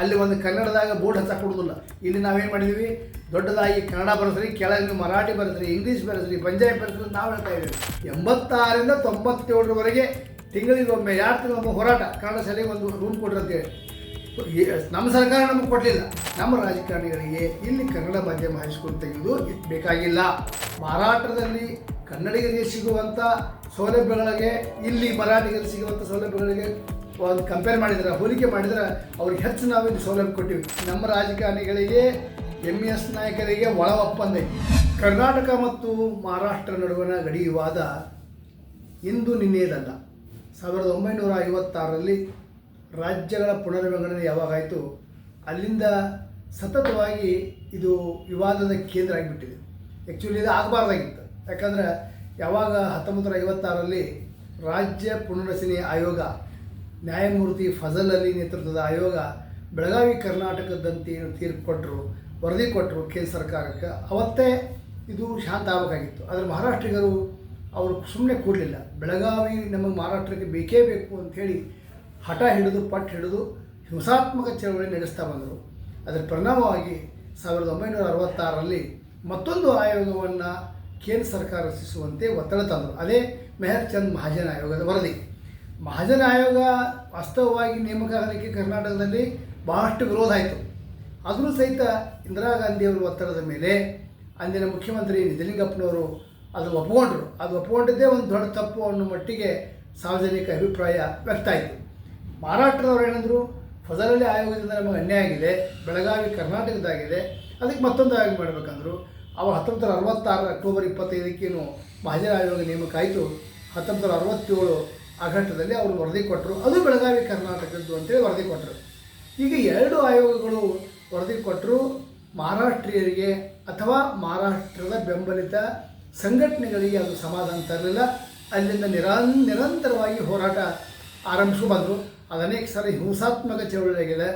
ಅಲ್ಲಿ ಒಂದು ಕನ್ನಡದಾಗ ಬೋರ್ಡ್ ಹಚ್ಚಕ್ಕೆ ಕೊಡೋದಿಲ್ಲ. ಇಲ್ಲಿ ನಾವೇನು ಮಾಡಿದ್ದೀವಿ ದೊಡ್ಡದಾಗಿ ಕನ್ನಡ ಬರೆಸ್ರಿ ಕೆಳಗೆ ಮರಾಠಿ ಬರೆಸ್ರಿ ಇಂಗ್ಲೀಷ್ ಬರೆಸ್ರಿ ಪಂಜಾಬಿ ಬರೆಸ್ರಿ ನಾವು ಹೇಳ್ತಾ ಇದ್ದೀವಿ. ಎಂಬತ್ತಾರರಿಂದ ತೊಂಬತ್ತೇಳರವರೆಗೆ ತಿಂಗಳಿಗೊಮ್ಮೆ ಎರಡು ತಿಂಗಳೊಮ್ಮೆ ಹೋರಾಟ? ಕನ್ನಡ ಶಾಲೆಗೆ ಒಂದು ರೂಮ್ ಕೊಡ್ರಿ ನಮ್ಮ ಸರ್ಕಾರ ನಮಗೆ ಕೊಡಲಿಲ್ಲ. ನಮ್ಮ ರಾಜಕಾರಣಿಗಳಿಗೆ ಇಲ್ಲಿ ಕನ್ನಡ ಮಾಧ್ಯಮ ಹೈಸ್ಕೂಲ್ ತೆಗೆದು ಬೇಕಾಗಿಲ್ಲ. ಮಾರಾಟದಲ್ಲಿ ಕನ್ನಡಿಗರಿಗೆ ಸಿಗುವಂಥ ಸೌಲಭ್ಯಗಳಿಗೆ, ಇಲ್ಲಿ ಮರಾಠಿಗರಿಗೆ ಸಿಗುವಂಥ ಸೌಲಭ್ಯಗಳಿಗೆ ಒಂದು ಕಂಪೇರ್ ಮಾಡಿದ್ರೆ, ಹೋಲಿಕೆ ಮಾಡಿದ್ರೆ ಅವ್ರಿಗೆ ಹೆಚ್ಚು ನಾವು ಇಲ್ಲಿ ಸೌಲಭ್ಯ ಕೊಟ್ಟಿವಿ. ನಮ್ಮ ರಾಜಕಾರಣಿಗಳಿಗೆ ಎಂ ಎಸ್ ನಾಯಕರಿಗೆ ಒಳ ಒಪ್ಪಂದ ಕರ್ನಾಟಕ ಮತ್ತು ಮಹಾರಾಷ್ಟ್ರ ನಡುವಿನ ಗಡಿ ವಿವಾದ ಇಂದು ನಿನ್ನೆಯದಲ್ಲ ಸಾವಿರದ ಒಂಬೈನೂರ ಐವತ್ತಾರರಲ್ಲಿ ರಾಜ್ಯಗಳ ಪುನರ್ವಿಂಗಡಣೆ ಯಾವಾಗಾಯಿತು ಅಲ್ಲಿಂದ ಸತತವಾಗಿ ಇದು ವಿವಾದದ ಕೇಂದ್ರ ಆಗಿಬಿಟ್ಟಿದೆ. ಆ್ಯಕ್ಚುಲಿ ಇದು ಆಗಬಾರ್ದಾಗಿತ್ತು. ಯಾಕಂದ್ರೆ ಯಾವಾಗ ಹತ್ತೊಂಬತ್ತು ನೂರ ಐವತ್ತಾರರಲ್ಲಿ ರಾಜ್ಯ ಪುನರ್ರಚನೆ ಆಯೋಗ ನ್ಯಾಯಮೂರ್ತಿ ಫಜಲ್ ಅಲಿ ನೇತೃತ್ವದ ಆಯೋಗ ಬೆಳಗಾವಿ, ಕರ್ನಾಟಕದಂತೆ ತೀರ್ಪು ಕೊಟ್ಟರು ವರದಿ ಕೊಟ್ಟರು ಕೇಂದ್ರ ಸರ್ಕಾರಕ್ಕೆ. ಅವತ್ತೇ ಇದು ಶಾಂತ ಆಗಬೇಕಾಗಿತ್ತು. ಆದರೆ ಮಹಾರಾಷ್ಟ್ರಿಗರು ಅವರು ಸುಮ್ಮನೆ ಕೂಡಲಿಲ್ಲ. ಬೆಳಗಾವಿ ನಮಗೆ ಮಹಾರಾಷ್ಟ್ರಕ್ಕೆ ಬೇಕೇ ಬೇಕು ಅಂಥೇಳಿ ಹಠ ಹಿಡಿದು ಪಟ್ಟು ಹಿಡಿದು ಹಿಂಸಾತ್ಮಕ ಚಳವಳಿ ನಡೆಸ್ತಾ ಬಂದರು. ಅದರ ಪರಿಣಾಮವಾಗಿ ಸಾವಿರದ ಒಂಬೈನೂರ ಅರವತ್ತಾರರಲ್ಲಿ ಮತ್ತೊಂದು ಆಯೋಗವನ್ನು ಕೇಂದ್ರ ಸರ್ಕಾರ ರಚಿಸುವಂತೆ ಒತ್ತಡ ತಂದರು. ಅದೇ ಮೆಹರ್ ಚಂದ್ ಮಹಾಜನ್ ಆಯೋಗದ ವರದಿ. ಮಹಾಜನ್ ಆಯೋಗ ವಾಸ್ತವವಾಗಿ ನೇಮಕ ಆಗಲಿಕ್ಕೆ ಕರ್ನಾಟಕದಲ್ಲಿ ಬಹಳಷ್ಟು ವಿರೋಧ ಆಯಿತು. ಆದರೂ ಸಹಿತ ಇಂದಿರಾ ಗಾಂಧಿಯವರ ಒತ್ತಡದ ಮೇಲೆ ಅಂದಿನ ಮುಖ್ಯಮಂತ್ರಿ ನಿಜಲಿಂಗಪ್ಪನವರು ಅದು ಒಪ್ಪಿಕೊಂಡರು ಅದು ಒಪ್ಪಿಕೊಂಡಿದ್ದೇ ಒಂದು ದೊಡ್ಡ ತಪ್ಪು ಅನ್ನೋ ಮಟ್ಟಿಗೆ ಸಾರ್ವಜನಿಕ ಅಭಿಪ್ರಾಯ ವ್ಯಕ್ತ ಆಯಿತು. ಮಹಾರಾಷ್ಟ್ರದವ್ರು ಏನಂದರು, ಫಜಲಲ್ಲಿ ಆಯೋಗದಿಂದ ನಮಗೆ ಅನ್ಯಾಯ ಆಗಿದೆ, ಬೆಳಗಾವಿ ಕರ್ನಾಟಕದಾಗಿದೆ, ಅದಕ್ಕೆ ಮತ್ತೊಂದು ಆಯೋಗ ಮಾಡಬೇಕಂದ್ರು. ಅವರು ಹತ್ತೊಂಬತ್ತು ನೂರ ಅರವತ್ತಾರರ ಅಕ್ಟೋಬರ್ ಇಪ್ಪತ್ತೈದಕ್ಕೇನು ಮಹಾಜನ ಆಯೋಗ ನೇಮಕ ಆಯಿತು. ಹತ್ತೊಂಬತ್ತು ಅರವತ್ತೇಳು ಆಗಸ್ಟದಲ್ಲಿ ಅವರು ವರದಿ ಕೊಟ್ಟರು ಅದು ಬೆಳಗಾವಿ, ಕರ್ನಾಟಕದ್ದು ಅಂತೇಳಿ ವರದಿ ಕೊಟ್ಟರು ಈಗ ಎರಡು ಆಯೋಗಗಳು ವರದಿ ಕೊಟ್ಟರು ಮಹಾರಾಷ್ಟ್ರೀಯರಿಗೆ ಅಥವಾ ಮಹಾರಾಷ್ಟ್ರದ ಬೆಂಬಲಿತ ಸಂಘಟನೆಗಳಿಗೆ ಅದು ಸಮಾಧಾನ ತರಲಿಲ್ಲ. ಅಲ್ಲಿಂದ ನಿರಾನ್, ನಿರಂತರವಾಗಿ ಹೋರಾಟ ಆರಂಭಿಸು ಬಂದರು. ಅದು ಅನೇಕ ಸಾರಿ ಹಿಂಸಾತ್ಮಕ ಚಳವಳಿಯಾಗಿದೆ.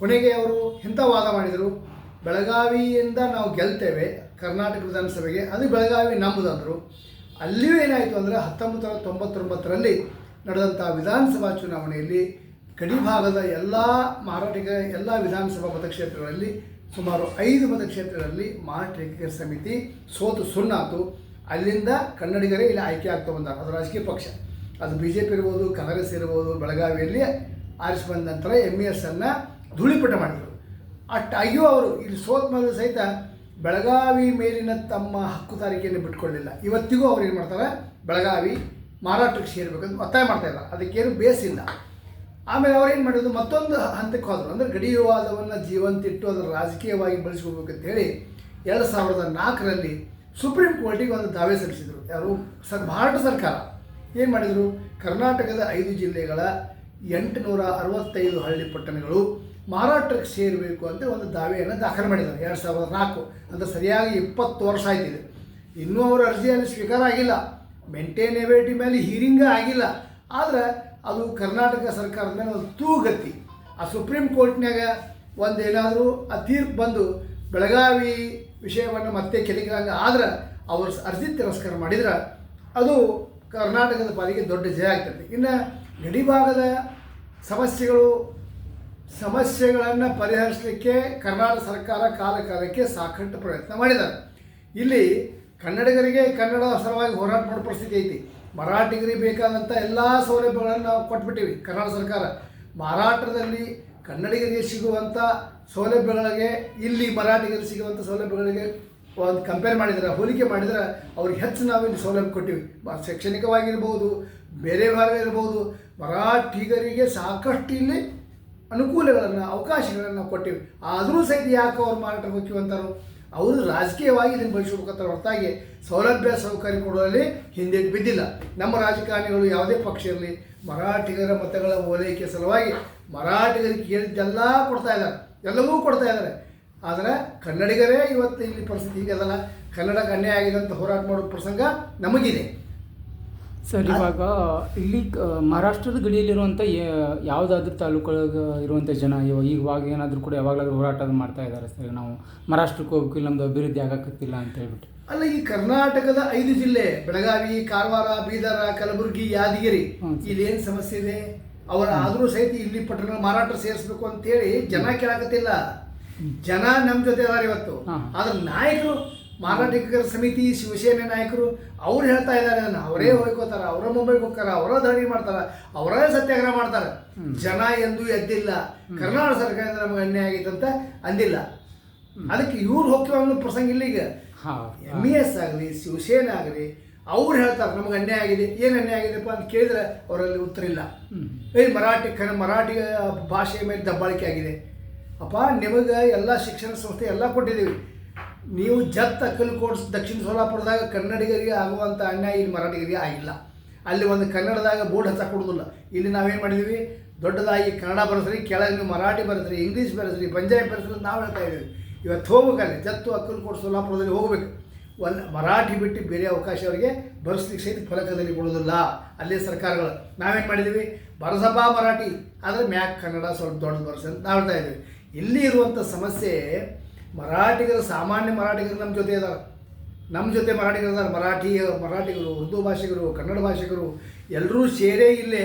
ಕೊನೆಗೆ ಅವರು ಇಂಥ ವಾದ ಮಾಡಿದರು. ಬೆಳಗಾವಿಯಿಂದ ನಾವು ಗೆಲ್ತೇವೆ, ಕರ್ನಾಟಕ ವಿಧಾನಸಭೆಗೆ. ಅದು ಬೆಳಗಾವಿ ನಮ್ಮದಂದರು. ಅಲ್ಲಿಯೂ ಏನಾಯಿತು ಅಂದರೆ ಹತ್ತೊಂಬತ್ತು ನೂರ ತೊಂಬತ್ತೊಂಬತ್ತರಲ್ಲಿ ನಡೆದಂಥ ವಿಧಾನಸಭಾ ಚುನಾವಣೆಯಲ್ಲಿ ಗಡಿಭಾಗದ ಎಲ್ಲ ಮಾರಾಟಗ ಎಲ್ಲ ವಿಧಾನಸಭಾ ಮತಕ್ಷೇತ್ರಗಳಲ್ಲಿ ಸುಮಾರು ಐದು ಮತಕ್ಷೇತ್ರಗಳಲ್ಲಿ ಮಹಾರಾಷ್ಟ್ರೀಯ ಸಮಿತಿ ಸೋತು ಸುಣ್ಣಾತು. ಅಲ್ಲಿಂದ ಕನ್ನಡಿಗರೇ ಇಲ್ಲಿ ಆಯ್ಕೆ ಆಗ್ತಾ ಬಂದಾರ. ಅದು ರಾಜಕೀಯ ಪಕ್ಷ. ಅದು ಬಿ ಜೆ ಪಿ ಇರ್ಬೋದು, ಕಾಂಗ್ರೆಸ್ ಇರ್ಬೋದು, ಬೆಳಗಾವಿಯಲ್ಲಿ ಆರಿಸಿ ಬಂದ ನಂತರ ಎಂ ಎಸ್ ಅನ್ನು ಧೂಳಿಪಟ ಮಾಡಿದರು. ಅಯ್ಯೋ ಅವರು ಇಲ್ಲಿ ಸೋತ ಮೇಲೆ ಸಹಿತ ಬೆಳಗಾವಿ ಮೇಲಿನ ತಮ್ಮ ಹಕ್ಕುದಾರಿಕೆಯನ್ನು ಬಿಟ್ಕೊಳ್ಳಿಲ್ಲ ಇವತ್ತಿಗೂ ಅವ್ರು ಏನು ಮಾಡ್ತಾರೆ? ಬೆಳಗಾವಿ ಮಹಾರಾಷ್ಟ್ರಕ್ಕೆ ಸೇರಬೇಕಂತ ಒತ್ತಾಯ ಮಾಡ್ತಾ ಇಲ್ಲ. ಅದಕ್ಕೇನು ಬೇಸಿಲ್ಲ. ಆಮೇಲೆ ಅವ್ರು ಏನು ಮಾಡಿದ್ರು? ಮತ್ತೊಂದು ಹಂತಕ್ಕೆ ಹೋದರು. ಅಂದರೆ ಗಡಿ ವಿವಾದವನ್ನು ಜೀವಂತಿಟ್ಟು ಅದನ್ನು ರಾಜಕೀಯವಾಗಿ ಬಳಸ್ಕೋಬೇಕಂತ ಹೇಳಿ ಎರಡು ಸಾವಿರದ ನಾಲ್ಕರಲ್ಲಿ ಸುಪ್ರೀಂ ಕೋರ್ಟಿಗೆ ಒಂದು ದಾವೆ ಸಲ್ಲಿಸಿದರು. ಯಾರು? ಸರ್, ಭಾರತ ಸರ್ಕಾರ. ಏನು ಮಾಡಿದರು? ಕರ್ನಾಟಕದ ಐದು ಜಿಲ್ಲೆಗಳ ಎಂಟುನೂರ ಅರವತ್ತೈದು ಹಳ್ಳಿ ಪಟ್ಟಣಗಳು ಮಹಾರಾಷ್ಟ್ರಕ್ಕೆ ಸೇರಬೇಕು ಅಂತ ಒಂದು ದಾವೆಯನ್ನು ದಾಖಲು ಮಾಡಿದ್ದಾರೆ. ಎರಡು ಸಾವಿರದ ನಾಲ್ಕು. ಅಂದರೆ ಸರಿಯಾಗಿ ಇಪ್ಪತ್ತು ವರ್ಷ ಆಯ್ತಿದೆ. ಇನ್ನೂ ಅವರ ಅರ್ಜಿಯಲ್ಲಿ ಸ್ವೀಕಾರ ಆಗಿಲ್ಲ. ಮೇಂಟೇನೆಬಿಲಿಟಿ ಮೇಲೆ ಹೀರಿಂಗ ಆಗಿಲ್ಲ. ಆದರೆ ಅದು ಕರ್ನಾಟಕ ಸರ್ಕಾರದ ಮೇಲೆ ಒಂದು ತೂಗತಿ. ಆ ಸುಪ್ರೀಂ ಕೋರ್ಟ್ನಾಗ ಒಂದು ಏನಾದರೂ ಆ ತೀರ್ಪು ಬಂದು ಬೆಳಗಾವಿ ವಿಷಯವನ್ನು ಮತ್ತೆ ಕೆಳಗಿರಂಗೆ ಆದ್ರೆ ಅವರು ಅರ್ಜಿ ತಿರಸ್ಕಾರ ಮಾಡಿದ್ರೆ ಅದು ಕರ್ನಾಟಕದ ಪಾಲಿಗೆ ದೊಡ್ಡ ಜಯ ಆಗ್ತದೆ. ಇನ್ನು ಗಡಿಭಾಗದ ಸಮಸ್ಯೆಗಳು, ಸಮಸ್ಯೆಗಳನ್ನು ಪರಿಹರಿಸಲಿಕ್ಕೆ ಕರ್ನಾಟಕ ಸರ್ಕಾರ ಕಾಲ ಕಾಲಕ್ಕೆ ಸಾಕಷ್ಟು ಪ್ರಯತ್ನ ಮಾಡಿದ್ದಾರೆ. ಇಲ್ಲಿ ಕನ್ನಡಿಗರಿಗೆ ಕನ್ನಡ ಸಲುವಾಗಿ ಹೋರಾಟ ಮಾಡೋ ಪರಿಸ್ಥಿತಿ ಐತಿ. ಮರಾಠಿಗರಿಗೆ ಬೇಕಾದಂಥ ಎಲ್ಲ ಸೌಲಭ್ಯಗಳನ್ನು ನಾವು ಕೊಟ್ಬಿಟ್ಟಿವಿ ಕರ್ನಾಟಕ ಸರ್ಕಾರ. ಮಹಾರಾಷ್ಟ್ರದಲ್ಲಿ ಕನ್ನಡಿಗರಿಗೆ ಸಿಗುವಂಥ ಸೌಲಭ್ಯಗಳಿಗೆ, ಇಲ್ಲಿ ಮರಾಠಿಗರಿಗೆ ಸಿಗುವಂಥ ಸೌಲಭ್ಯಗಳಿಗೆ ಒಂದು ಕಂಪೇರ್ ಮಾಡಿದ್ರೆ, ಹೋಲಿಕೆ ಮಾಡಿದರೆ ಅವ್ರಿಗೆ ಹೆಚ್ಚು ನಾವು ಇಲ್ಲಿ ಸೌಲಭ್ಯ ಕೊಟ್ಟಿವಿ. ಶೈಕ್ಷಣಿಕವಾಗಿರ್ಬೋದು, ಬೇರೆ ಭಾಗ ಇರ್ಬೋದು ಮರಾಠಿಗರಿಗೆ ಸಾಕಷ್ಟು ಇಲ್ಲಿ ಅನುಕೂಲಗಳನ್ನು, ಅವಕಾಶಗಳನ್ನು ಕೊಟ್ಟಿವಿ. ಆದರೂ ಸಹಿತ ಯಾಕೆ ಅವ್ರು ಮಾರಾಟ ಹೋಗ್ತೀವಿ ಅಂತಾರೋ? ಅವರು ರಾಜಕೀಯವಾಗಿ ಇದನ್ನು ಬಳಸ್ಬೇಕಂತ ಹೊರತಾಗಿ ಸೌಲಭ್ಯ ಸೌಕರ್ಯ ಕೊಡುವಲ್ಲಿ ಹಿಂದೆ ಬಿದ್ದಿಲ್ಲ. ನಮ್ಮ ರಾಜಕಾರಣಿಗಳು ಯಾವುದೇ ಪಕ್ಷ ಇರಲಿ, ಮರಾಠಿಗರ ಮತಗಳ ಓಲೈಕೆ ಸಲುವಾಗಿ ಮರಾಠಿಗರಿಗೆ ಕೇಳಿದ್ದೆಲ್ಲ ಕೊಡ್ತಾ ಇದ್ದಾರೆ. ಎಲ್ಲವೂ ಕೊಡ್ತಾ ಇದ್ದಾರೆ. ಆದರೆ ಕನ್ನಡಿಗರೇ ಇವತ್ತು ಇಲ್ಲಿ ಪರಿಸ್ಥಿತಿ ಹೀಗದಲ್ಲ. ಕನ್ನಡಕ್ಕೆ ಅನ್ಯಾಯ ಆಗಿದೆ ಅಂತ ಹೋರಾಟ ಮಾಡೋ ಪ್ರಸಂಗ ನಮಗಿದೆ. ಸರ್ ಇವಾಗ ಇಲ್ಲಿ ಮಹಾರಾಷ್ಟ್ರದ ಗಡಿಯಲ್ಲಿರುವಂಥ ಯಾವುದಾದ್ರೂ ತಾಲೂಕೊಳಗೆ ಇರುವಂಥ ಜನ ಇವಾಗ ಇವಾಗ ಏನಾದರೂ ಕೂಡ ಯಾವಾಗಲಾದ್ರೂ ಹೋರಾಟ ಮಾಡ್ತಾ ಇದ್ದಾರೆ ಸರ್. ನಾವು ಮಹಾರಾಷ್ಟ್ರಕ್ಕೆ ಹೋಗ್ಬೇಕು ಇಲ್ಲಿ ನಮ್ಮದು ಅಭಿವೃದ್ಧಿ ಆಗಕತ್ತಿಲ್ಲ ಅಂತ ಹೇಳ್ಬಿಟ್ಟು ಅಲ್ಲ ಈ ಕರ್ನಾಟಕದ ಐದು ಜಿಲ್ಲೆ ಬೆಳಗಾವಿ ಕಾರವಾರ ಬೀದರ ಕಲಬುರಗಿ ಯಾದಗಿರಿ ಇಲ್ಲಿ ಏನು ಸಮಸ್ಯೆ ಇದೆ? ಅವರ ಆದರೂ ಸಹಿತ ಇಲ್ಲಿ ಪಟ್ಟಣ ಮಾರಾಟ ಸೇರಿಸ್ಬೇಕು ಅಂತೇಳಿ ಜನ ಕೇಳಕತ್ತಿಲ್ಲ. ಜನ ನಮ್ಮ ಜೊತೆ ಅದಾರ ಇವತ್ತು. ಆದ್ರೆ ನಾಯಕರು ಮಾರಾಟಗಾರರ ಸಮಿತಿ ಶಿವಸೇನೆ ನಾಯಕರು ಅವ್ರು ಹೇಳ್ತಾ ಇದ್ದಾರೆ ನಾನು ಅವರೇ ಹೋಗ್ಕೋತಾರ ಅವರ ಮುಂಬೈಗೆ ಹೋಗ್ತಾರ ಅವರ ಧರಣಿ ಮಾಡ್ತಾರ ಅವರೇ ಸತ್ಯಾಗ್ರಹ ಮಾಡ್ತಾರೆ. ಜನ ಎಂದು ಎದ್ದಿಲ್ಲ. ಕರ್ನಾಟಕ ಸರ್ಕಾರದಿಂದ ನಮಗೆ ಅನ್ಯಾಯ ಆಗೈತೆ ಅಂತ ಅಂದಿಲ್ಲ. ಅದಕ್ಕೆ ಇವ್ರು ಹೋಗ್ತೀವಿ ಅನ್ನೋ ಪ್ರಸಂಗ ಇಲ್ಲ ಈಗ. ಎಂ ಇ ಎಸ್ ಆಗಲಿ ಶಿವಸೇನೆ ಆಗಲಿ ಅವ್ರು ಹೇಳ್ತಾರೆ ನಮಗೆ ಅನ್ಯಾಯ ಆಗಿದೆ. ಏನು ಅನ್ಯಾಯ ಆಗಿದೆಪ್ಪ ಅಂತ ಕೇಳಿದ್ರೆ ಅವರಲ್ಲಿ ಉತ್ತರ ಇಲ್ಲ. ಏ ಮರಾಠಿ ಕನ್ನ ಮರಾಠಿ ಭಾಷೆಯ ಮೇಲೆ ದಬ್ಬಾಳಿಕೆ ಆಗಿದೆ. ಅಪ್ಪ ನಿಮಗೆ ಎಲ್ಲ ಶಿಕ್ಷಣ ಸಂಸ್ಥೆ ಎಲ್ಲ ಕೊಟ್ಟಿದ್ದೀವಿ. ನೀವು ಜತ್ ಕೋಡ್ಸ್ ದಕ್ಷಿಣ ಸೋಲಾಪುರದಾಗ ಕನ್ನಡಿಗರಿಗೆ ಆಗುವಂಥ ಅನ್ಯಾಯ ಇಲ್ಲಿ ಮರಾಠಿಗರಿಗೆ ಆಗಿಲ್ಲ. ಅಲ್ಲಿ ಒಂದು ಕನ್ನಡದಾಗ ಬೋರ್ಡ್ ಹಚ್ಚಕ್ಕೆ ಕೊಡೋದಿಲ್ಲ. ಇಲ್ಲಿ ನಾವೇನು ಮಾಡಿದ್ದೀವಿ ದೊಡ್ಡದಾಗಿ ಕನ್ನಡ ಬರೆಸ್ರಿ ಕೆಳಗೆ ಮರಾಠಿ ಬರೆಸ್ರಿ, ಇಂಗ್ಲೀಷ್ ಬರೆಸ್ರಿ ಪಂಜಾಬಿ ಬರೆಸ್ರಿ ನಾವು ಹೇಳ್ತಾ ಇದ್ದೀವಿ ಇವತ್ತು ಹೋಗ್ಬೇಕಲ್ಲಿ ಜತ್ತು ಅಕ್ಕಲಕೋಟ್ ಸೋಲಾಪುರದಲ್ಲಿ ಹೋಗ್ಬೇಕು. ಒಂದು ಮರಾಠಿ ಬಿಟ್ಟು ಬೇರೆ ಅವಕಾಶ ಅವರಿಗೆ ಬರೆಸ್ಲಿಕ್ಕೆ ಸಹಿತ ಫಲಕದಲ್ಲಿ ಕೊಡೋದಿಲ್ಲ. ಅಲ್ಲೇ ಸರ್ಕಾರಗಳು. ನಾವೇನು ಮಾಡಿದ್ದೀವಿ ಬರಸಪ್ಪ ಮರಾಠಿ. ಆದರೆ ಮ್ಯಾಕ್ ಕನ್ನಡ ಸ್ವಲ್ಪ ದೊಡ್ಡ ಬರ್ಸ್ ಅಂತ ನಾವು ಹೇಳ್ತಾ ಇದ್ದೀವಿ ಇಲ್ಲಿ ಇರುವಂಥ ಸಮಸ್ಯೆ ಮರಾಠಿಗರು ಸಾಮಾನ್ಯ ಮರಾಠಿಗರು ನಮ್ಮ ಜೊತೆ ಇದ್ದಾರೆ ನಮ್ಮ ಜೊತೆ ಮರಾಠಿಗರು ಇದ್ದಾರೆ ಮರಾಠಿ ಮರಾಠಿಗರು ಉರ್ದು ಭಾಷಿಗರು ಕನ್ನಡ ಭಾಷಿಗರು ಎಲ್ಲರೂ ಸೇರೇ ಇಲ್ಲೇ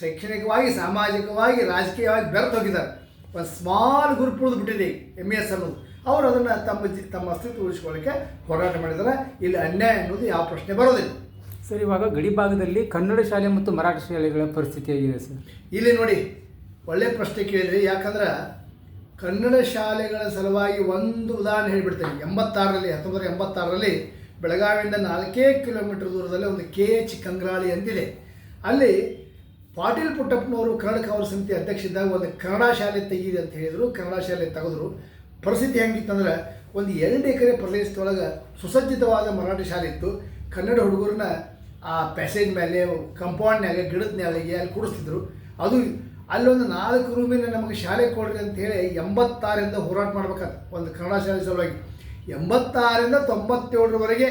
ಶೈಕ್ಷಣಿಕವಾಗಿ ಸಾಮಾಜಿಕವಾಗಿ ರಾಜಕೀಯವಾಗಿ ಬೆರೆತು ಹೋಗಿದ್ದಾರೆ. ಒಂದು ಸ್ಮಾಲ್ ಗ್ರೂಪ್ ಉಳಿದು ಬಿಟ್ಟಿದೆ ಎಂ ಎಸ್ ಅನ್ನೋದು. ಅವರು ಅದನ್ನು ತಮ್ಮ ಜಿ ತಮ್ಮ ಅಸ್ತಿತ್ವ ಉಳಿಸ್ಕೊಳ್ಳೋಕ್ಕೆ ಹೋರಾಟ ಮಾಡಿದ್ದಾರೆ. ಇಲ್ಲಿ ಅನ್ಯಾಯ ಅನ್ನೋದು ಯಾವ ಪ್ರಶ್ನೆ ಬರೋದಿಲ್ಲ. ಸರ್ ಇವಾಗ ಗಡಿ ಭಾಗದಲ್ಲಿ ಕನ್ನಡ ಶಾಲೆ ಮತ್ತು ಮರಾಠಿ ಶಾಲೆಗಳ ಪರಿಸ್ಥಿತಿ ಆಗಿದೆ ಸರ್? ಇಲ್ಲಿ ನೋಡಿ ಒಳ್ಳೆ ಪ್ರಶ್ನೆ ಕೇಳಿದ್ರಿ. ಯಾಕಂದ್ರೆ ಕನ್ನಡ ಶಾಲೆಗಳ ಸಲುವಾಗಿ ಒಂದು ಉದಾಹರಣೆ ಹೇಳಿಬಿಡ್ತೇನೆ. ಎಂಬತ್ತಾರರಲ್ಲಿ ಹತ್ತೊಂಬತ್ತು ಎಂಬತ್ತಾರರಲ್ಲಿ ಬೆಳಗಾವಿಯಿಂದ ನಾಲ್ಕೇ ಕಿಲೋಮೀಟರ್ ದೂರದಲ್ಲಿ ಒಂದು ಕೆ ಎಚ್ ಕಂಗ್ರಾಳಿ ಅಂತಿದೆ ಅಲ್ಲಿ ಪಾಟೀಲ್ ಪುಟ್ಟಪ್ಪನವರು ಕನ್ನಡ ಕಾವಲು ಸಮಿತಿ ಅಧ್ಯಕ್ಷ ಇದ್ದಾಗ ಒಂದು ಕನ್ನಡ ಶಾಲೆ ತೆಗೀರಿ ಅಂತ ಹೇಳಿದರು. ಕನ್ನಡ ಶಾಲೆ ತೆಗೆದ್ರು. ಪರಿಸ್ಥಿತಿ ಹೆಂಗಿತ್ತಂದ್ರೆ ಒಂದು ಎರಡು ಎಕರೆ ಪ್ರದೇಶದೊಳಗೆ ಸುಸಜ್ಜಿತವಾದ ಮರಾಠಿ ಶಾಲೆ ಇತ್ತು. ಕನ್ನಡ ಹುಡುಗರನ್ನ ಆ ಪ್ಯಾಸೇಜ್ ಮೇಲೆ ಕಂಪೌಂಡ್ನ್ಯಾಗ ಗಿಡದ ನೆಲೆಗೆ ಅಲ್ಲಿ ಕೂಡಿಸ್ತಿದ್ರು. ಅದು ಅಲ್ಲೊಂದು ನಾಲ್ಕು ರೂಮಿನ ನಮಗೆ ಶಾಲೆ ಕೊಡ್ರಿ ಅಂತ ಹೇಳಿ ಎಂಬತ್ತಾರರಿಂದ ಹೋರಾಟ ಮಾಡ್ಬೇಕಾದ ಒಂದು ಕನ್ನಡ ಶಾಲೆ ಸಲುವಾಗಿ. ಎಂಬತ್ತಾರಿಂದ ತೊಂಬತ್ತೇಳರವರೆಗೆ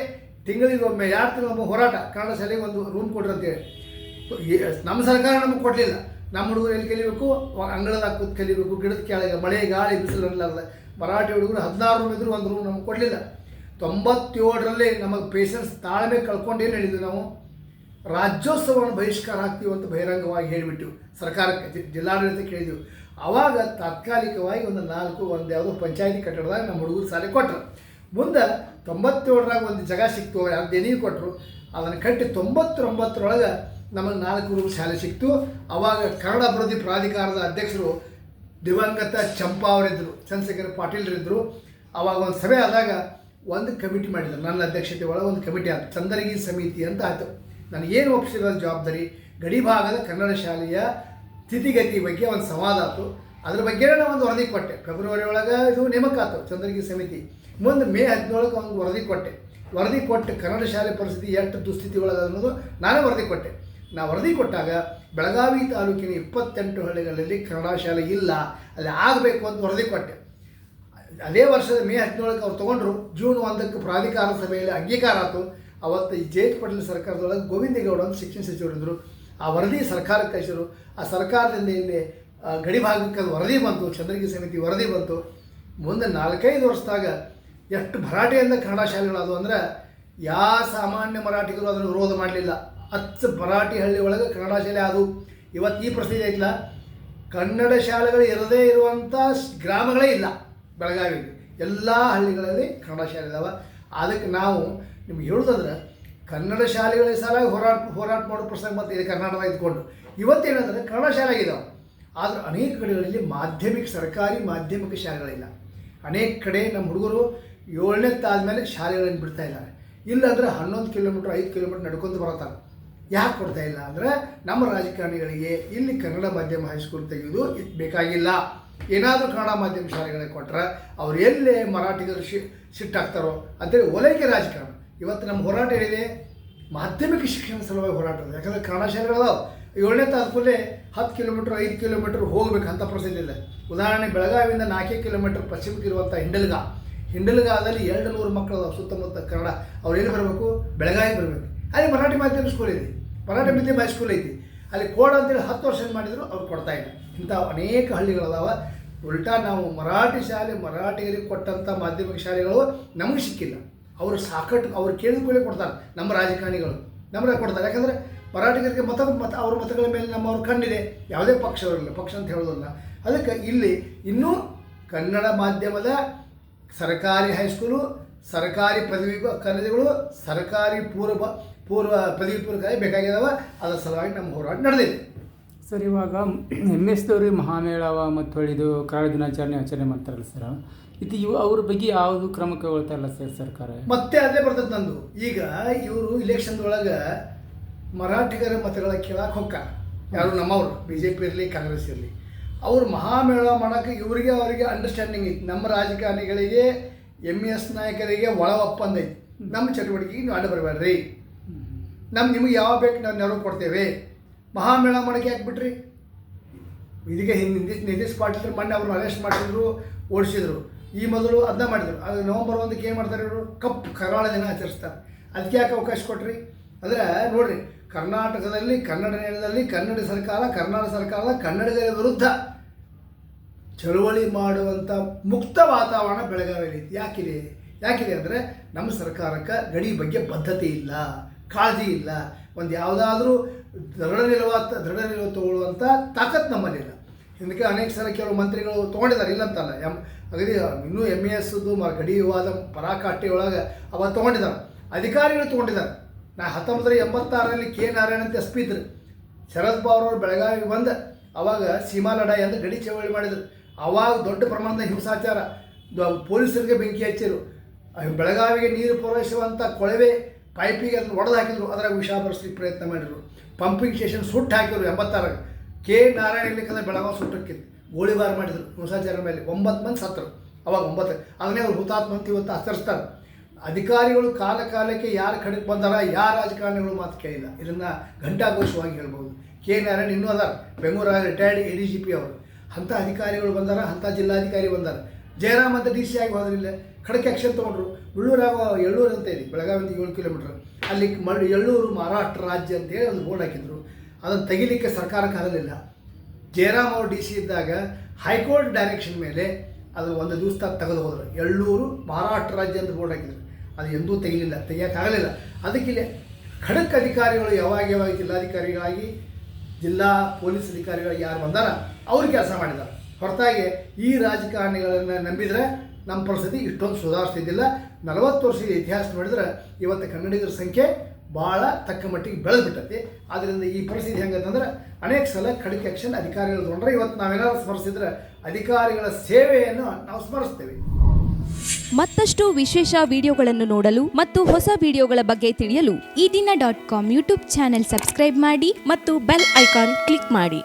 ತಿಂಗಳಿಗೊಮ್ಮೆ ಎರಡು ತಿಂಗಳೊಮ್ಮೆ ಹೋರಾಟ ಕನ್ನಡ ಶಾಲೆಗೆ ಒಂದು ರೂಮ್ ಕೊಡ್ರಿ ಅಂತೇಳಿ. ನಮ್ಮ ಸರ್ಕಾರ ನಮಗೆ ಕೊಡಲಿಲ್ಲ. ನಮ್ಮ ಹುಡುಗರು ಎಲ್ಲಿ ಕಲಿಬೇಕು? ಅಂಗಳದಾಗ ಕೂತ್ ಕಲಿಬೇಕು, ಗಿಡದ ಕೆಳಗೆ ಮಳೆ, ಗಾಳಿ ಬಿಸಿಲು ಇರಲಾರ್ದ ಮರಾಠಿ ಹುಡುಗರು ಹದಿನಾರು ರೂಮ್ ಇದ್ದರೂ ಒಂದು ರೂಮ್ ನಮಗೆ ಕೊಡಲಿಲ್ಲ. ತೊಂಬತ್ತೇಳರಲ್ಲಿ ನಮಗೆ ಪೇಷನ್ಸ್ ತಾಳ್ಮೆ ಕಳ್ಕೊಂಡು ಏನು ಹೇಳಿದ್ವಿ ನಾವು? ರಾಜ್ಯೋತ್ಸವವನ್ನು ಬಹಿಷ್ಕಾರ ಹಾಕ್ತೀವಿ ಅಂತ ಬಹಿರಂಗವಾಗಿ ಹೇಳಿಬಿಟ್ಟು ಸರ್ಕಾರಕ್ಕೆ ಜಿಲ್ಲಾಡಳಿತ ಕೇಳಿದ್ವಿ. ಆವಾಗ ತಾತ್ಕಾಲಿಕವಾಗಿ ಒಂದು ನಾಲ್ಕು, ಒಂದು ಯಾವುದೋ ಪಂಚಾಯತಿ ಕಟ್ಟಡದಾಗ ನಮ್ಮ ಹುಡುಗರು ಸಾಲೆ ಕೊಟ್ಟರು ಮುಂದೆ ತೊಂಬತ್ತೇಳರಾಗ ಒಂದು ಜಾಗ ಸಿಕ್ತು ಯಾರು ದೇಣಿಗೆ ಕೊಟ್ಟರು ಅದನ್ನು ಕಟ್ಟಿ ತೊಂಬತ್ತೊಂಬತ್ತರೊಳಗೆ ನಮಗೆ ನಾಲ್ಕು ರೂಮ್ ಶಾಲೆ ಸಿಕ್ತು. ಆವಾಗ ಕನ್ನಡ ಅಭಿವೃದ್ಧಿ ಪ್ರಾಧಿಕಾರದ ಅಧ್ಯಕ್ಷರು ದಿವಂಗತ ಚಂಪಾ ಅವರಿದ್ದರು ಚಂದ್ರಶೇಖರ್ ಪಾಟೀಲ್ರಿದ್ದರು ಆವಾಗ ಒಂದು ಸಭೆ ಆದಾಗ ಒಂದು ಕಮಿಟಿ ಮಾಡಿದ್ರು, ನನ್ನ ಅಧ್ಯಕ್ಷತೆ ಒಳಗೆ ಒಂದು ಕಮಿಟಿ ಆಯ್ತು ಚಂದರಗಿ ಸಮಿತಿ ಅಂತ ಆಯಿತು ನನಗೇನು ಒಪ್ಪಿಸಿರೋ ಜವಾಬ್ದಾರಿ, ಗಡಿ ಭಾಗದ ಕನ್ನಡ ಶಾಲೆಯ ಸ್ಥಿತಿಗತಿ ಬಗ್ಗೆ ಒಂದು ಸಂವಾದ ಆಯ್ತು. ಅದ್ರ ಬಗ್ಗೆ ನಾನು ಒಂದು ವರದಿ ಕೊಟ್ಟೆ. ಫೆಬ್ರವರಿ ಒಳಗೆ ಇದು ನೇಮಕ ಚಂದ್ರಗಿ ಸಮಿತಿ. ಮುಂದೆ ಮೇ ಹದಿನೇಳಕ್ಕೆ ಒಂದು ವರದಿ ಕೊಟ್ಟೆ. ವರದಿ ಕೊಟ್ಟು ಕನ್ನಡ ಶಾಲೆ ಪರಿಸ್ಥಿತಿ ಎಷ್ಟು ದುಸ್ಥಿತಿ ಒಳಗೆ ಅನ್ನೋದು ನಾನೇ ವರದಿ ಕೊಟ್ಟೆ. ನಾ ವರದಿ ಕೊಟ್ಟಾಗ ಬೆಳಗಾವಿ ತಾಲೂಕಿನ ಇಪ್ಪತ್ತೆಂಟು ಹಳ್ಳಿಗಳಲ್ಲಿ ಕನ್ನಡ ಶಾಲೆ ಇಲ್ಲ, ಅಲ್ಲಿ ಆಗಬೇಕು ಅಂತ ವರದಿ ಕೊಟ್ಟೆ. ಅದೇ ವರ್ಷದ ಮೇ ಹದಿನೇಳಕ್ಕೆ ಅವ್ರು ತೊಗೊಂಡ್ರು. ಜೂನ್ ಒಂದಕ್ಕೆ ಪ್ರಾಧಿಕಾರ ಸಭೆಯಲ್ಲಿ ಅಂಗೀಕಾರ ಆಯಿತು. ಅವತ್ತು ಈ ಪಟೇಲ್ ಸರ್ಕಾರದೊಳಗೆ ಗೋವಿಂದೇಗೌಡ ಅಂತ ಶಿಕ್ಷಣ ಸಚಿವರಿದ್ದರು ಆ ವರದಿ ಸರ್ಕಾರಕ್ಕೆ ಕಳಿಸಿದ್ರು. ಆ ಸರ್ಕಾರದಿಂದ ಇಲ್ಲಿ ಗಡಿ ಭಾಗಕ್ಕೆ ವರದಿ ಬಂತು ಚಂದ್ರಗಿ ಸಮಿತಿ ವರದಿ ಬಂತು. ಮುಂದೆ ನಾಲ್ಕೈದು ವರ್ಷದಾಗ ಎಷ್ಟು ಭರಾಟೆಯಿಂದ ಕನ್ನಡ ಶಾಲೆಗಳಾದವು ಅಂದ್ರೆ ಯಾವ ಸಾಮಾನ್ಯ ಮರಾಠಿಗರು ಅದನ್ನು ವಿರೋಧ ಮಾಡಲಿಲ್ಲ. ಹತ್ತು ಮರಾಠಿ ಹಳ್ಳಿ ಒಳಗೆ ಕನ್ನಡ ಶಾಲೆ ಅದು ಇವತ್ತು ಈ ಪ್ರಸಿದ್ಧಿ ಐತಲ್ಲ ಕನ್ನಡ ಶಾಲೆಗಳು ಇರದೇ ಇರುವಂಥ ಗ್ರಾಮಗಳೇ ಇಲ್ಲ ಬೆಳಗಾವಿ ಎಲ್ಲ ಹಳ್ಳಿಗಳಲ್ಲಿ ಕನ್ನಡ ಶಾಲೆ ಇದಾವೆ. ಅದಕ್ಕೆ ನಾವು ನಿಮ್ಗೆ ಹೇಳೋದಾದ್ರೆ ಕನ್ನಡ ಶಾಲೆಗಳ ಸಾಲಾಗಿ ಹೋರಾಟ ಹೋರಾಟ ಮಾಡೋ ಪ್ರಸಂಗ ಮತ್ತೆ ಇದೆ ಕರ್ನಾಟಕ ಇದ್ಕೊಂಡು. ಇವತ್ತೇನಂದ್ರೆ ಕನ್ನಡ ಶಾಲೆ ಆಗಿದಾವೆ ಆದರೆ ಅನೇಕ ಕಡೆಗಳಲ್ಲಿ ಮಾಧ್ಯಮಿಕ, ಸರ್ಕಾರಿ ಮಾಧ್ಯಮಿಕ ಶಾಲೆಗಳಿಲ್ಲ. ಅನೇಕ ಕಡೆ ನಮ್ಮ ಹುಡುಗರು ಏಳನೇ ಆದಮೇಲೆ ಶಾಲೆಗಳನ್ನು ಬಿಡ್ತಾ ಇದ್ದಾರೆ. ಇಲ್ಲಾಂದರೆ ಹನ್ನೊಂದು ಕಿಲೋಮೀಟ್ರ್, ಐದು ಕಿಲೋಮೀಟ್ರ್ ನಡ್ಕೊಂಡು ಬರತ್ತಾರೆ ಯಾಕೆ ಕೊಡ್ತಾ ಇಲ್ಲ ಅಂದರೆ ನಮ್ಮ ರಾಜಕಾರಣಿಗಳಿಗೆ ಇಲ್ಲಿ ಕನ್ನಡ ಮಾಧ್ಯಮ ಹೈಸ್ಕೂಲ್ ತೆಗೆಯೋದು ಬೇಕಾಗಿಲ್ಲ. ಏನಾದರೂ ಕನ್ನಡ ಮಾಧ್ಯಮ ಶಾಲೆಗಳಿಗೆ ಕೊಟ್ಟರೆ ಅವ್ರು ಎಲ್ಲೇ ಮರಾಠಿಗರು ಶಿ ಸಿಟ್ಟಾಗ್ತಾರೋ ಅಂತೇಳಿ ಒಲೈಕೆ ರಾಜಕಾರಣ. ಇವತ್ತು ನಮ್ಮ ಹೋರಾಟ ಏನಿದೆ ಮಾಧ್ಯಮಿಕ ಶಿಕ್ಷಣ ಸಲುವಾಗಿ ಹೋರಾಟ ಯಾಕಂದ್ರೆ ಕನ್ನಡ ಶಾಲೆಗಳಾದವು ಏಳನೇ ತಾಲೂಕಲ್ಲೇ ಹತ್ತು ಕಿಲೋಮೀಟ್ರ್, ಐದು ಕಿಲೋಮೀಟ್ರ್ ಹೋಗ್ಬೇಕು ಅಂತ ಪ್ರಸಿದ್ಧ ಇದೆ. ಉದಾಹರಣೆ ಬೆಳಗಾವಿಯಿಂದ ನಾಲ್ಕೇ ಕಿಲೋಮೀಟ್ರ್ ಪಶ್ಚಿಮಕ್ಕೆ ಇರುವಂಥ ಹಿಂಡಲ್ಗ. ಹಿಂಡಲ್ಗಾದಲ್ಲಿ ಎರಡು ನೂರು ಮಕ್ಕಳು ಸುತ್ತಮುತ್ತ ಕನ್ನಡ. ಅವ್ರು ಎಲ್ಲಿ ಬರಬೇಕು? ಬೆಳಗಾವಿ ಬರಬೇಕು. ಅಲ್ಲಿ ಮರಾಠಿ ಮಾಧ್ಯಮ ಸ್ಕೂಲ್ ಐತಿ. ಮರಾಠಿ ಮಾಧ್ಯಮ ಹೈಸ್ಕೂಲ್ ಐತಿ. ಅಲ್ಲಿ ಕೋಡ್ ಅಂತೇಳಿ ಹತ್ತು ವರ್ಷ ಮಾಡಿದ್ರು, ಅವ್ರು ಕೊಡ್ತಾ ಇಲ್ಲ. ಇಂಥ ಅನೇಕ ಹಳ್ಳಿಗಳದಾವ. ಉಲ್ಟಾ ನಾವು ಮರಾಠಿ ಶಾಲೆ ಮರಾಠಿಗರಿಗೆ ಕೊಟ್ಟಂಥ ಮಾಧ್ಯಮಿಕ ಶಾಲೆಗಳು ನಮಗೆ ಸಿಕ್ಕಿಲ್ಲ. ಅವರು ಸಾಕಟ್ಟು ಅವ್ರು ಕೇಳಿದ ಕೊಡ್ತಾರೆ ನಮ್ಮ ರಾಜಕಾರಣಿಗಳು. ನಮಗೆ ಕೊಡ್ತಾರೆ. ಯಾಕಂದರೆ ಮರಾಠಿಗರಿಗೆ ಮತ ಮತ, ಅವ್ರ ಮತಗಳ ಮೇಲೆ ನಮ್ಮ ಅವ್ರ ಕಣ್ಣಿದೆ. ಯಾವುದೇ ಪಕ್ಷವರಲ್ಲ ಪಕ್ಷ ಅಂತ ಹೇಳೋದಲ್ಲ. ಅದಕ್ಕೆ ಇಲ್ಲಿ ಇನ್ನೂ ಕನ್ನಡ ಮಾಧ್ಯಮದ ಸರ್ಕಾರಿ ಹೈಸ್ಕೂಲು, ಸರ್ಕಾರಿ ಪದವಿ ಕಾಲೇಜುಗಳು, ಸರ್ಕಾರಿ ಪೂರ್ವ ಪೂರ್ವ ಪದವಿ ಪೂರ್ವ ಕಾಲೇಜು ಬೇಕಾಗಿದ್ದಾವೆ ಅದರ ಸಲುವಾಗಿ ನಮ್ಮ ಹೋರಾಟ ನಡೆದಿದೆ. ಸರ್, ಇವಾಗ ಎಂ ಎಸ್ ದವ್ರಿಗೆ ಮಹಾಮೇಳವ ಮತ್ತು ಹೇಳಿದ್ದು ಕರಾಳ ದಿನಾಚರಣೆ ಆಚರಣೆ ಮಾಡ್ತಾರಲ್ಲ ಸರ್. ಇದು ಇವ ಅವ್ರ ಬಗ್ಗೆ ಯಾವುದು ಕ್ರಮ ಕೈಗೊಳ್ತಾ ಇಲ್ಲ ಸರ್ ಸರ್ಕಾರ. ಮತ್ತೆ ಅದೇ ಬರ್ತದೆ ನಂದು. ಈಗ ಇವರು ಇಲೆಕ್ಷನ್ ಒಳಗೆ ಮರಾಠಿಗರ ಮತಗಳ ಕೇಳಕ್ಕೆ ಹೊಕ್ಕ. ಯಾರು ನಮ್ಮವ್ರು ಬಿ ಜೆ ಪಿ ಇರಲಿ, ಕಾಂಗ್ರೆಸ್ ಇರಲಿ. ಅವ್ರು ಮಹಾಮೇಳ ಮಾಡೋಕೆ ಇವರಿಗೆ ಅವರಿಗೆ ಅಂಡರ್ಸ್ಟ್ಯಾಂಡಿಂಗ್ ಐತಿ. ನಮ್ಮ ರಾಜಕಾರಣಿಗಳಿಗೆ ಎಂ ಎಸ್ ನಾಯಕರಿಗೆ ಒಳ ಒಪ್ಪಂದ ಐತಿ. ನಮ್ಮ ಚಟುವಟಿಕೆಗೆ ನೀವು ಅಡ್ಡ ಬರಬೇಡ್ರಿ. ನಮ್ಮ ನಿಮಗೆ ಯಾವ ಬೇಕು ನಾವು ನೆರವು ಕೊಡ್ತೇವೆ. ಮಹಾಮೇಳ ಮಾಡೋಕ್ಕೆ ಯಾಕೆ ಇದಕ್ಕೆ ಹಿಂದೆ ನಿತೀಶ್ ಪಾಟೀಲ್ ಮೊನ್ನೆ ಅವ್ರನ್ನ ಅರೆಸ್ಟ್ ಮಾಡಿದ್ರು ಓಡಿಸಿದ್ರು. ಈ ಮೊದಲು ಅದನ್ನ ಮಾಡಿದ್ರು. ಅದು ನವಂಬರ್ ಒಂದಕ್ಕೆ ಏನು ಮಾಡ್ತಾರೆ ಇವರು? ಕಪ್ ಕರಾಳ ದಿನ ಆಚರಿಸ್ತಾರೆ. ಅದಕ್ಕೆ ಯಾಕೆ ಅವಕಾಶ ಕೊಟ್ರಿ? ಅಂದರೆ ನೋಡಿರಿ, ಕರ್ನಾಟಕದಲ್ಲಿ ಕನ್ನಡ ನೆಲದಲ್ಲಿ ಕನ್ನಡ ಸರ್ಕಾರ ಕರ್ನಾಟಕ ಸರ್ಕಾರ ಕನ್ನಡಿಗರ ವಿರುದ್ಧ ಚಳುವಳಿ ಮಾಡುವಂಥ ಮುಕ್ತ ವಾತಾವರಣ ಬೆಳಗಾವಿಯಲ್ಲಿ ಯಾಕಿದೆ? ಯಾಕಿದೆ ಅಂದರೆ ನಮ್ಮ ಸರ್ಕಾರಕ್ಕೆ ಗಡಿ ಬಗ್ಗೆ ಬದ್ಧತೆ ಇಲ್ಲ, ಕಾಳಜಿ ಇಲ್ಲ. ಒಂದು ಯಾವುದಾದ್ರೂ ದೃಢ ನಿಲುವ ದೃಢ ನಿಲುವ ತಗೊಳ್ಳುವಂಥ ತಾಕತ್ ನಮ್ಮಲ್ಲಿಲ್ಲ ಇದಕ್ಕೆ ಅನೇಕ ಸಲ ಕೆಲವು ಮಂತ್ರಿಗಳು ತೊಗೊಂಡಿದ್ದಾರೆ, ಇಲ್ಲಂತಲ್ಲ. ಎಂ ಅಗದಿ ಇನ್ನೂ ಎಂ ಎ ಎಸ್ದು ಮ, ಗಡಿ ವಿವಾದ, ಪರಾಕಾಷ್ಠೆ ಒಳಗೆ ಅವ ತೊಗೊಂಡಿದ್ದಾರೆ. ಅಧಿಕಾರಿಗಳು ತೊಗೊಂಡಿದ್ದಾರೆ. ನಾ ಹತ್ತೊಂಬತ್ತರ ಎಂಬತ್ತಾರರಲ್ಲಿ ಕೆ. ನಾರಾಯಣ ಅಂತ ಎಸ್ ಪಿ ಇದ್ರು. ಶರದ್ ಪವಾರ್ ಅವರು ಬೆಳಗಾವಿಗೆ ಬಂದು. ಅವಾಗ ಸೀಮಾ ಲಡಾಯಿ ಅಂತ ಗಡಿ ಚಳವಳಿ ಮಾಡಿದರು. ಅವಾಗ ದೊಡ್ಡ ಪ್ರಮಾಣದ ಹಿಂಸಾಚಾರ. ಪೊಲೀಸರಿಗೆ ಬೆಂಕಿ ಹಚ್ಚಿರು. ಬೆಳಗಾವಿಗೆ ನೀರು ಪೂರೈಸುವಂಥ ಕೊಳವೆ ಪೈಪಿಗೆ ಅದನ್ನು ಒಡೆದು ಹಾಕಿದ್ರು. ಅದರಾಗ ವಿಷ ಪ್ರಯತ್ನ ಮಾಡಿದರು. ಪಂಪಿಂಗ್ ಸ್ಟೇಷನ್ ಸುಟ್ಟು ಹಾಕಿದ್ರು ಎಂಬತ್ತಾರಾಗ ಕೆ ನಾರಾಯಣ ಇರ್ಲಿಕ್ಕಂದ್ರೆ ಬೆಳಗಾವಿ ಸುಟ್ಟಕ್ಕಿತ್ತು ಗೋಳಿಬಾರ್ ಮಾಡಿದರು ಹಿಂಸಾಚಾರ ಮೇಲೆ. ಒಂಬತ್ತು ಮಂದಿ ಸತ್ತರು. ಅವಾಗ ಒಂಬತ್ತು. ಅದನ್ನೇ ಅವ್ರು ಹುತಾತ್ಮ ಅಂತ ಇವತ್ತು ಆಚರಿಸ್ತಾರೆ. ಅಧಿಕಾರಿಗಳು ಕಾಲ ಕಾಲಕ್ಕೆ ಯಾರು ಕಡೆಗೆ ಬಂದಾರ, ಯಾರ ರಾಜಕಾರಣಿಗಳು ಮಾತು ಕೇಳಿಲ್ಲ. ಇದನ್ನು ಘಂಟಾಘೋಷವಾಗಿ ಹೇಳ್ಬೋದು. ಕೆ ನಾರಾಯಣ ಇನ್ನೂ ಅದಾರ. Bengaluru retired A D G P ಅವರು. ಅಂಥ ಅಧಿಕಾರಿಗಳು ಬಂದಾರ, ಅಂಥ ಜಿಲ್ಲಾಧಿಕಾರಿ ಬಂದಾರ. ಜಯರಾಮ್ ಅಂತ ಡಿ ಸಿ ಆಗಿ ಹೋದ್ರಿಲ್ಲ. ಖಡಕ್ ಆ್ಯಕ್ಷನ್ ತೊಗೊಂಡ್ರು. ಉಳ್ಳೂರಾಗ ಎಳ್ಳೂರು ಅಂತ ಇದೆ ಬೆಳಗಾವಿಂದ ಏಳು ಕಿಲೋಮೀಟ್ರ್. ಅಲ್ಲಿ ಮ, ಎಳ್ಳೂರು ಮಹಾರಾಷ್ಟ್ರ ರಾಜ್ಯ ಅಂತೇಳಿ ಒಂದು ಬೋರ್ಡ್ ಹಾಕಿದ್ರು. ಅದನ್ನು ತೆಗಿಲಿಕ್ಕೆ ಸರ್ಕಾರಕ್ಕೆ ಆಗಲಿಲ್ಲ. ಜಯರಾಮ್ ಅವರು ಡಿ ಸಿ ಇದ್ದಾಗ ಹೈಕೋರ್ಟ್ ಡೈರೆಕ್ಷನ್ ಮೇಲೆ ಅದು ಒಂದು ದಿವಸ ತೆಗೆದು ಹೋದರು. ಎಳ್ಳೂರು ಮಹಾರಾಷ್ಟ್ರ ರಾಜ್ಯ ಅಂತ ಬೋರ್ಡ್ ಹಾಕಿದ್ರು. ಅದು ಎಂದೂ ತೆಗಿಲಿಲ್ಲ ತೆಗಿಯೋಕ್ಕಾಗಲಿಲ್ಲ ಅದಕ್ಕಿಲ್ಲಿ ಖಡಕ್ ಅಧಿಕಾರಿಗಳು ಯಾವಾಗ ಯಾವಾಗ ಜಿಲ್ಲಾಧಿಕಾರಿಗಳಾಗಿ, ಜಿಲ್ಲಾ ಪೊಲೀಸ್ ಅಧಿಕಾರಿಗಳು ಯಾರು ಬಂದಾರ, ಅವ್ರು ಕೆಲಸ ಮಾಡಿದ್ದಾರೆ ಹೊರತಾಗಿ ಈ ರಾಜಕಾರಣಿಗಳನ್ನು ನಂಬಿದರೆ ನಮ್ಮ ಪರಿಸ್ಥಿತಿ ಇಷ್ಟೊಂದು ಸುಧಾರಿಸ್ತಿದ್ದಿಲ್ಲ. ನಲವತ್ತು ವರ್ಷದ ಇತಿಹಾಸ ನೋಡಿದ್ರೆ ಇವತ್ತು ಕನ್ನಡಿಗರ ಸಂಖ್ಯೆ ಭಾಳ ತಕ್ಕ ಮಟ್ಟಿಗೆ ಬೆಳೆದ್ಬಿಟ್ಟತಿ. ಆದ್ದರಿಂದ ಈ ಪರಿಸ್ಥಿತಿ ಹೆಂಗಂತಂದ್ರೆ ಅನೇಕ ಸಲ ಖಡಕ್ ಆ್ಯಕ್ಷನ್ ಅಧಿಕಾರಿಗಳು ತೊಗೊಂಡ್ರೆ ಇವತ್ತು ನಾವೇನಾದ್ರು ಸ್ಮರಿಸಿದ್ರೆ ಅಧಿಕಾರಿಗಳ ಸೇವೆಯನ್ನು ನಾವು ಸ್ಮರಿಸ್ತೇವೆ. ಮತ್ತಷ್ಟು ವಿಶೇಷ ವಿಡಿಯೋಗಳನ್ನು ನೋಡಲು ಮತ್ತು ಹೊಸ ವಿಡಿಯೋಗಳ ಬಗ್ಗೆ ತಿಳಿಯಲು Ee Dina dot com YouTube channel subscribe ಮಾಡಿ ಮತ್ತು ಬೆಲ್ ಐಕಾನ್ ಕ್ಲಿಕ್ ಮಾಡಿ.